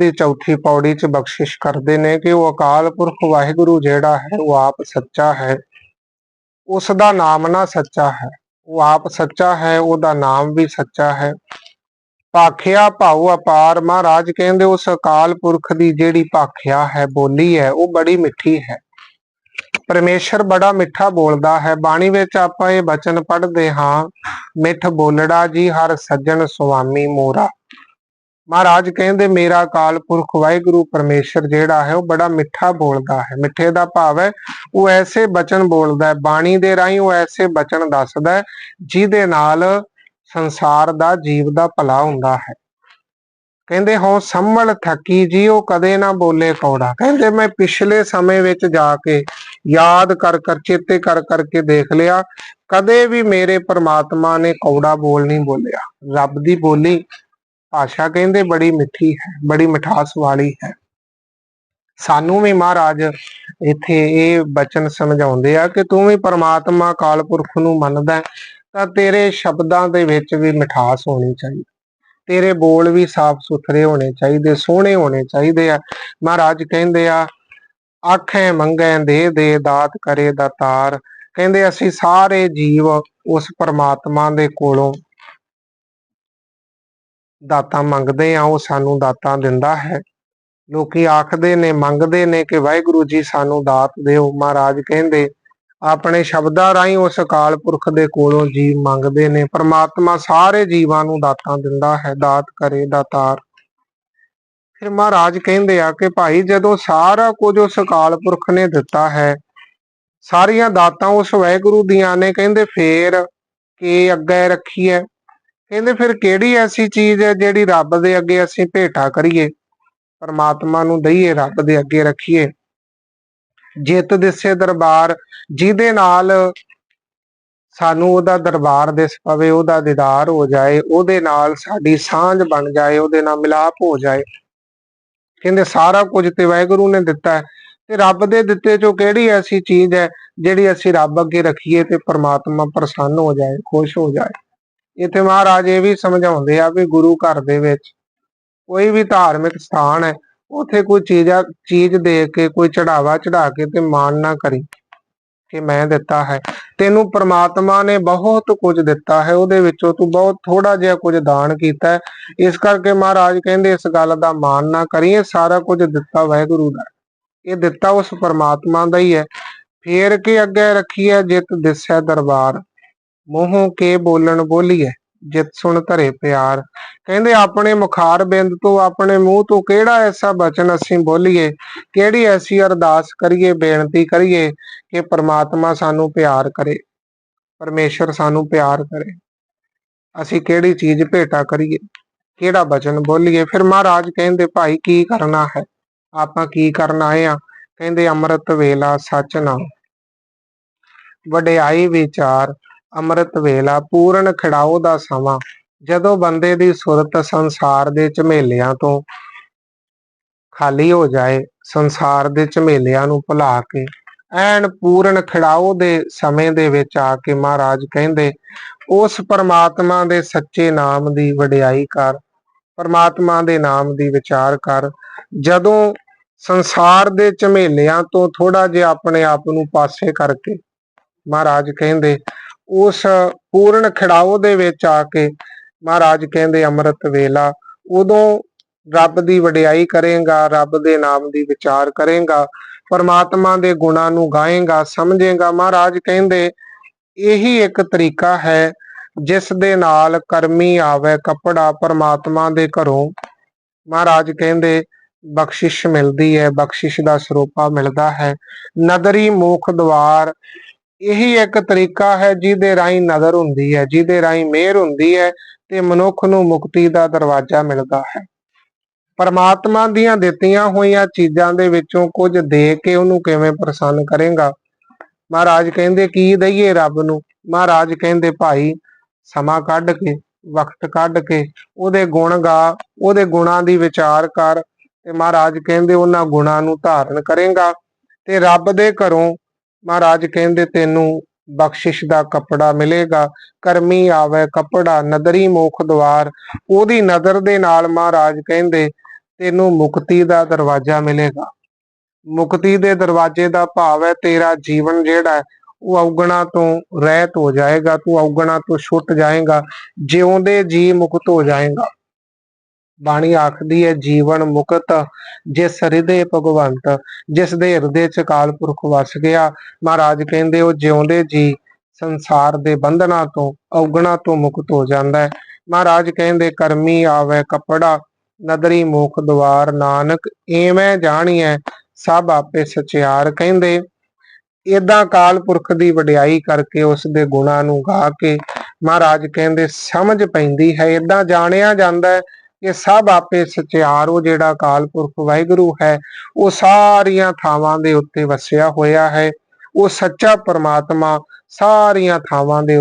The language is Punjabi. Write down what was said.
ਦੀ ਚੌਥੀ ਪੌੜੀ 'ਚ ਬਖਸ਼ਿਸ਼ ਕਰਦੇ ਨੇ ਕਿ ਉਹ ਅਕਾਲ ਪੁਰਖ ਵਾਹਿਗੁਰੂ ਜਿਹੜਾ ਹੈ, ਉਹ ਆਪ ਸੱਚਾ ਹੈ। ਉਸ ਦਾ ਨਾਮ ਨਾ ਸੱਚਾ ਹੈ। ਉਹ ਆਪ ਸੱਚਾ ਹੈ, ਉਹਦਾ ਨਾਮ ਵੀ ਸੱਚਾ ਹੈ। ਭਾਖਿਆ ਭਾਉ ਅਪਾਰ, ਮਹਾਰਾਜ ਕਹਿੰਦੇ ਉਸ ਅਕਾਲ ਪੁਰਖ ਦੀ ਜਿਹੜੀ ਭਾਖਿਆ ਹੈ, ਬੋਲੀ ਹੈ, ਉਹ ਬੜੀ ਮਿੱਠੀ ਹੈ। ਪਰਮੇਸ਼ਰ ਬੜਾ ਮਿੱਠਾ ਬੋਲਦਾ ਹੈ। ਬਾਣੀ ਵਿੱਚ ਆਪਾਂ ਇਹ ਬਚਨ ਪੜ੍ਹਦੇ ਹਾਂ, ਮਿੱਠ ਬੋਲੜਾ ਜੀ ਹਰ ਸੱਜਣ ਸੁਆਮੀ ਮੋਰਾ। ਮਹਾਰਾਜ ਕਹਿੰਦੇ, ਮੇਰਾ ਕਾਲ ਪੁਰਖ ਵਾਹਿਗੁਰੂ ਪਰਮੇਸ਼ਰ ਜਿਹੜਾ ਹੈ, ਉਹ ਬੜਾ ਮਿੱਠਾ ਬੋਲਦਾ ਹੈ। ਮਿੱਠੇ ਦਾ ਭਾਵ ਹੈ, ਉਹ ਐਸੇ ਬਚਨ ਬੋਲਦਾ ਹੈ, ਬਾਣੀ ਦੇ ਰਾਹੀਂ ਉਹ ਐਸੇ ਬਚਨ ਦੱਸਦਾ ਹੈ, ਜਿਹਦੇ ਨਾਲ ਸੰਸਾਰ ਦਾ ਜੀਵ ਦਾ ਭਲਾ ਹੁੰਦਾ ਹੈ। ਕਹਿੰਦੇ ਹੋ ਸੰਭਲ ਥਕੀ ਜੀ, ਉਹ ਕਦੇ ਨਾ ਬੋਲੇ ਕੌੜਾ। ਕਹਿੰਦੇ, ਮੈਂ ਪਿਛਲੇ ਸਮੇਂ ਵਿੱਚ ਜਾ ਕੇ ਯਾਦ ਕਰ ਕਰ, ਚੇਤੇ ਕਰ ਕਰਕੇ ਦੇਖ ਲਿਆ, ਕਦੇ ਵੀ ਮੇਰੇ ਪਰਮਾਤਮਾ ਨੇ ਕੌੜਾ ਬੋਲ ਨਹੀਂ ਬੋਲਿਆ। ਰੱਬ ਦੀ ਬੋਲੀ ਭਾਸ਼ਾ ਕਹਿੰਦੇ ਬੜੀ ਮਿੱਠੀ ਹੈ, ਬੜੀ ਮਿਠਾਸ ਵਾਲੀ ਹੈ। ਸਾਨੂੰ ਵੀ ਮਹਾਰਾਜ ਇੱਥੇ ਇਹ ਬਚਨ ਸਮਝਾਉਂਦੇ ਆ ਕਿ ਤੂੰ ਵੀ ਪਰਮਾਤਮਾ ਕਾਲ ਪੁਰਖ ਨੂੰ ਮੰਨਦਾ ਤਾਂ ਤੇਰੇ ਸ਼ਬਦਾਂ ਦੇ ਵਿੱਚ ਵੀ ਮਿਠਾਸ ਹੋਣੀ ਚਾਹੀਦੀ ਤੇਰੇ ਬੋਲ ਵੀ ਸਾਫ਼ ਸੁਥਰੇ ਹੋਣੇ ਚਾਹੀਦੇ, ਸੋਹਣੇ ਹੋਣੇ ਚਾਹੀਦੇ ਆ। ਮਹਾਰਾਜ ਕਹਿੰਦੇ ਆ, ਆਖੇ ਮੰਗੈ ਦੇ ਦੇ ਦਾਤ ਕਰੇ ਦਾਤਾਰ ਕਹਿੰਦੇ ਅਸੀਂ ਸਾਰੇ ਜੀਵ ਉਸ ਪਰਮਾਤਮਾ ਦੇ ਕੋਲੋਂ ਦਾਤਾਂ ਮੰਗਦੇ ਆ, ਉਹ ਸਾਨੂੰ ਦਾਤਾਂ ਦਿੰਦਾ ਹੈ। ਲੋਕੀ ਆਖਦੇ ਨੇ, ਮੰਗਦੇ ਨੇ ਕਿ ਵਾਹਿਗੁਰੂ ਜੀ ਸਾਨੂੰ ਦਾਤ ਦਿਓ। ਮਹਾਰਾਜ ਕਹਿੰਦੇ, ਆਪਣੇ ਸ਼ਬਦਾਂ ਰਾਹੀਂ ਉਸ ਅਕਾਲ ਪੁਰਖ ਦੇ ਕੋਲੋਂ ਜੀਵ ਮੰਗਦੇ ਨੇ। ਪਰਮਾਤਮਾ ਸਾਰੇ ਜੀਵਾਂ ਨੂੰ ਦਾਤਾਂ ਦਿੰਦਾ ਹੈ। ਦਾਤ ਕਰੇ ਦਾਤਾਰ। ਫਿਰ ਮਹਾਰਾਜ ਕਹਿੰਦੇ ਆ ਕਿ ਭਾਈ, ਜਦੋਂ ਸਾਰਾ ਕੁਝ ਉਸ ਅਕਾਲ ਪੁਰਖ ਨੇ ਦਿੱਤਾ ਹੈ, ਸਾਰੀਆਂ ਦਾਤਾਂ ਉਸ ਵਾਹਿਗੁਰੂ ਦੀਆਂ ਨੇ। ਕਹਿੰਦੇ, ਫੇਰ ਕੀ ਅੱਗੇ ਰੱਖੀਏ ਕਹਿੰਦੇ ਫਿਰ ਕਿਹੜੀ ਐਸੀ ਚੀਜ਼ ਹੈ ਜਿਹੜੀ ਰੱਬ ਦੇ ਅੱਗੇ ਅਸੀਂ ਭੇਟਾ ਕਰੀਏ? ਪਰਮਾਤਮਾ ਨੂੰ ਦਈਏ, ਰੱਬ ਦੇ ਅੱਗੇ ਰੱਖੀਏ। ਜਿੱਤ ਦਿਸੇ ਦਰਬਾਰ, ਜਿਹਦੇ ਨਾਲ ਸਾਨੂੰ ਉਹਦਾ ਦਰਬਾਰ ਦਿਸ ਪਵੇ, ਉਹਦਾ ਦੀਦਾਰ ਹੋ ਜਾਏ, ਉਹਦੇ ਨਾਲ ਸਾਡੀ ਸਾਂਝ ਬਣ ਜਾਏ, ਉਹਦੇ ਨਾਲ ਮਿਲਾਪ ਹੋ ਜਾਏ। ਕਹਿੰਦੇ ਸਾਰਾ ਕੁਝ ਤੇ ਵਾਹਿਗੁਰੂ ਨੇ ਦਿੱਤਾ ਹੈ। ਤੇ ਰੱਬ ਦੇ ਦਿੱਤੇ ਚੋਂ ਕਿਹੜੀ ਐਸੀ ਚੀਜ਼ ਹੈ ਜਿਹੜੀ ਅਸੀਂ ਰੱਬ ਅੱਗੇ ਰੱਖੀਏ ਤੇ ਪਰਮਾਤਮਾ ਪ੍ਰਸੰਨ ਹੋ ਜਾਏ, ਖੁਸ਼ ਹੋ ਜਾਏ? ਇੱਥੇ ਮਹਾਰਾਜ ਇਹ ਵੀ ਸਮਝਾਉਂਦੇ ਆ ਵੀ ਗੁਰੂ ਘਰ ਦੇ ਵਿੱਚ ਕੋਈ ਵੀ ਧਾਰਮਿਕ ਸਥਾਨ ਹੈ, ਉਥੇ ਕੋਈ ਚੀਜ਼ ਚੀਜ਼ ਦੇ ਕੇ, ਕੋਈ ਚੜਾਵਾ ਚੜਾ ਕੇ ਤੇ ਮਾਣ ਨਾ ਕਰੀ ਕਿ ਮੈਂ ਦਿੱਤਾ ਹੈ। ਤੈਨੂੰ ਪ੍ਰਮਾਤਮਾ ਨੇ ਬਹੁਤ ਕੁਝ ਦਿੱਤਾ ਹੈ, ਉਹਦੇ ਵਿੱਚੋਂ ਤੂੰ ਬਹੁਤ ਥੋੜਾ ਜਿਹਾ ਕੁਝ ਦਾਨ ਕੀਤਾ ਹੈ। ਇਸ ਕਰਕੇ ਮਹਾਰਾਜ ਕਹਿੰਦੇ, ਇਸ ਗੱਲ ਦਾ ਮਾਣ ਨਾ ਕਰੀਏ ਸਾਰਾ ਕੁਝ ਦਿੱਤਾ ਵਾਹਿਗੁਰੂ ਦਾ। ਇਹ ਦਿੱਤਾ ਉਸ ਪ੍ਰਮਾਤਮਾ ਦਾ ਹੀ ਹੈ। ਫੇਰ ਕੇ ਅੱਗੇ ਰੱਖੀਏ ਹੈ, ਜਿਤ ਦਿਸੈ ਦਰਬਾਰ। ਮੂੰਹੋਂ ਕੇ ਬੋਲਣ ਬੋਲੀਏ, ਜਿਤ ਸੁਣ ਧਰੇ ਪਿਆਰ। ਕਹਿੰਦੇ ਆਪਣੇ ਮੁਖਾਰ ਬਿੰਦ ਤੋਂ ਆਪਣੇ ਮੂੰਹ ਤੋਂ ਕਿਹੜਾ ਐਸਾ ਬਚਨ ਅਸੀਂ ਬੋਲੀਏ, ਕਿਹੜੀ ਐਸੀ ਅਰਦਾਸ ਕਰੀਏ, ਬੇਨਤੀ ਕਰੀਏ ਕਿ ਪ੍ਰਮਾਤਮਾ ਸਾਨੂੰ ਪਿਆਰ ਕਰੇ, ਪਰਮੇਸ਼ਰ ਸਾਨੂੰ ਪਿਆਰ ਕਰੇ। ਅਸੀਂ ਕਿਹੜੀ ਚੀਜ਼ ਭੇਟਾ ਕਰੀਏ, ਕਿਹੜਾ ਬਚਨ ਬੋਲੀਏ? ਫਿਰ ਮਹਾਰਾਜ ਕਹਿੰਦੇ, ਭਾਈ, ਕੀ ਕਰਨਾ ਹੈ? ਆਪਾਂ ਕੀ ਕਰਨ ਆਏ ਆ? ਕਹਿੰਦੇ, ਅੰਮ੍ਰਿਤ ਵੇਲਾ ਸੱਚ ਨਾਮ ਵਡਿਆਈ ਵਿਚਾਰ ਅੰਮ੍ਰਿਤ ਵੇਲਾ ਪੂਰਨ ਖਿੜਾਓ ਦਾ ਸਮਾਂ, ਜਦੋਂ ਬੰਦੇ ਦੀ ਸੁਰਤ ਸੰਸਾਰ ਦੇ ਝਮੇਲਿਆਂ ਤੋਂ ਖਾਲੀ ਹੋ ਜਾਏ, ਸੰਸਾਰ ਦੇ ਝਮੇਲਿਆਂ ਨੂੰ ਭੁਲਾ ਕੇ, ਐਨ ਪੂਰਨ ਖਿੜਾਓ ਦੇ ਸਮੇਂ ਦੇ ਵਿੱਚ ਆ ਕੇ ਮਹਾਰਾਜ ਕਹਿੰਦੇ, ਉਸ ਪਰਮਾਤਮਾ ਦੇ ਸੱਚੇ ਨਾਮ ਦੀ ਵਡਿਆਈ ਕਰ, ਪਰਮਾਤਮਾ ਦੇ ਨਾਮ ਦੀ ਵਿਚਾਰ ਕਰ, ਜਦੋਂ ਸੰਸਾਰ ਦੇ ਝਮੇਲਿਆਂ ਤੋਂ ਥੋੜਾ ਜਿਹਾ ਆਪਣੇ ਆਪ ਨੂੰ ਪਾਸੇ ਕਰਕੇ, ਮਹਾਰਾਜ ਕਹਿੰਦੇ ਉਸ ਪੂਰਨ ਖਿੜਾਓ ਦੇ ਵਿੱਚ ਆ ਕੇ ਮਹਾਰਾਜ ਕਹਿੰਦੇ, ਅੰਮ੍ਰਿਤ ਵੇਲਾ, ਉਦੋਂ ਰੱਬ ਦੀ ਵਡਿਆਈ ਕਰੇਗਾ, ਰੱਬ ਦੇ ਨਾਮ ਦੀ ਵਿਚਾਰ ਕਰੇਗਾ, ਪਰਮਾਤਮਾ ਦੇ ਗੁਣਾਂ ਨੂੰ ਗਾਏਗਾ, ਸਮਝੇਗਾ। ਮਹਾਰਾਜ ਕਹਿੰਦੇ, ਇਹੀ ਇੱਕ ਤਰੀਕਾ ਹੈ, ਜਿਸ ਦੇ ਨਾਲ ਕਰਮੀ ਆਵੇ ਕਪੜਾ ਪਰਮਾਤਮਾ ਦੇ ਘਰੋਂ। ਮਹਾਰਾਜ ਕਹਿੰਦੇ, ਬਖਸ਼ਿਸ਼ ਮਿਲਦੀ ਹੈ, ਬਖਸ਼ਿਸ਼ ਦਾ ਸਰੋਪਾ ਮਿਲਦਾ ਹੈ। ਨਦਰੀ ਮੁਖ ਦਵਾਰ ਇਹੀ ਇੱਕ ਤਰੀਕਾ ਹੈ ਜਿਹਦੇ ਰਾਹੀਂ ਨਜ਼ਰ ਹੁੰਦੀ ਹੈ, ਜਿਹਦੇ ਰਾਹੀਂ ਮਿਹਰ ਹੁੰਦੀ ਹੈ ਤੇ ਮਨੁੱਖ ਨੂੰ ਮੁਕਤੀ ਦਾ ਦਰਵਾਜ਼ਾ ਮਿਲਦਾ ਹੈ। ਪਰਮਾਤਮਾ ਦੀਆਂ ਦਿੱਤੀਆਂ ਹੋਈਆਂ ਚੀਜ਼ਾਂ ਦੇ ਵਿੱਚੋਂ ਕੁਝ ਦੇ ਕੇ ਉਹਨੂੰ ਕਿਵੇਂ ਪ੍ਰਸੰਨ ਕਰੇਗਾ? ਮਹਾਰਾਜ ਕਹਿੰਦੇ, ਕੀ ਦਈਏ ਰੱਬ ਨੂੰ? ਮਹਾਰਾਜ ਕਹਿੰਦੇ, ਭਾਈ, ਸਮਾਂ ਕੱਢ ਕੇ, ਵਕਤ ਕੱਢ ਕੇ, ਉਹਦੇ ਗੁਣ ਗਾ, ਉਹਦੇ ਗੁਣਾਂ ਦੀ ਵਿਚਾਰ ਕਰ। ਤੇ ਮਹਾਰਾਜ ਕਹਿੰਦੇ, ਉਹਨਾਂ ਗੁਣਾਂ ਨੂੰ ਧਾਰਨ ਕਰੇਗਾ ਤੇ ਰੱਬ ਦੇ ਘਰੋਂ ਮਹਾਰਾਜ ਕਹਿੰਦੇ, ਤੈਨੂੰ ਬਖਸ਼ਿਸ਼ ਦਾ ਕੱਪੜਾ ਮਿਲੇਗਾ, ਕਰਮੀ ਆਵੇ ਕੱਪੜਾ, ਨਦਰੀ ਮੋਖ ਦਵਾਰ। ਉਹਦੀ ਨਜ਼ਰ ਦੇ ਨਾਲ ਮਹਾਰਾਜ ਕਹਿੰਦੇ, ਤੈਨੂੰ ਮੁਕਤੀ ਦਾ ਦਰਵਾਜ਼ਾ ਮਿਲੇਗਾ। ਮੁਕਤੀ ਦੇ ਦਰਵਾਜ਼ੇ ਦਾ ਭਾਵ ਹੈ, ਤੇਰਾ ਜੀਵਨ ਜਿਹੜਾ ਉਹ ਔਗਣਾ ਤੋਂ ਰਹਿਤ ਹੋ ਜਾਏਗਾ, ਤੂੰ ਔਗਣਾ ਤੋਂ ਛੁੱਟ ਜਾਏਗਾ, ਜਿਉਂਦੇ ਜੀ ਮੁਕਤ ਹੋ ਜਾਏਗਾ। ਬਾਣੀ ਆਖਦੀ ਹੈ ਜੀਵਨ ਮੁਕਤ, ਜਿਸ ਹਿਰਦੇ ਭਗਵੰਤ, ਜਿਸ ਦੇ ਹਿਰਦੇ ਚ ਕਾਲ ਪੁਰਖ ਵਸ ਗਿਆ। ਮਹਾਰਾਜ ਕਹਿੰਦੇ, ਉਹ ਜਿਉਂਦੇ ਜੀ, ਸੰਸਾਰ ਦੇ ਬੰਧਨਾਂ ਤੋਂ, ਔਗਣਾ ਤੋਂ ਮੁਕਤ ਹੋ ਜਾਂਦਾ ਹੈ ਮਹਾਰਾਜ ਕਹਿੰਦੇ, ਕਰਮੀ ਆਵੇ ਕਪੜਾ, ਨਦਰੀ ਮੁਖ ਦਵਾਰ ਨਾਨਕ ਐਵੇਂ ਜਾਣੀਐ, ਸਭ ਆਪੇ ਸਚਿਆਰ। ਕਹਿੰਦੇ ਇਦਾਂ ਕਾਲ ਪੁਰਖ ਦੀ ਵਡਿਆਈ ਕਰਕੇ ਉਸ ਦੇ ਗੁਣਾਂ ਨੂੰ ਗਾ ਕੇ, ਮਹਾਰਾਜ ਕਹਿੰਦੇ, ਸਮਝ ਪੈਂਦੀ ਹੈ ਇਦਾਂ ਜਾਣਿਆ ਜਾਂਦਾ ਹੈ ਕਿ ਸਭ ਆਪੇ ਸਚਿਆਰ ਉਹ ਜਿਹੜਾ ਅਕਾਲ ਪੁਰਖ ਵਾਹਿਗੁਰੂ ਹੈ, ਉਹ ਸਾਰੀਆਂ ਥਾਵਾਂ ਦੇ ਉੱਤੇ ਵਸਿਆ ਹੋਇਆ ਹੈ। ਉਹ ਸੱਚਾ ਪਰਮਾਤਮਾ ਸਾਰੀਆਂ ਥਾਵਾਂ ਦੇ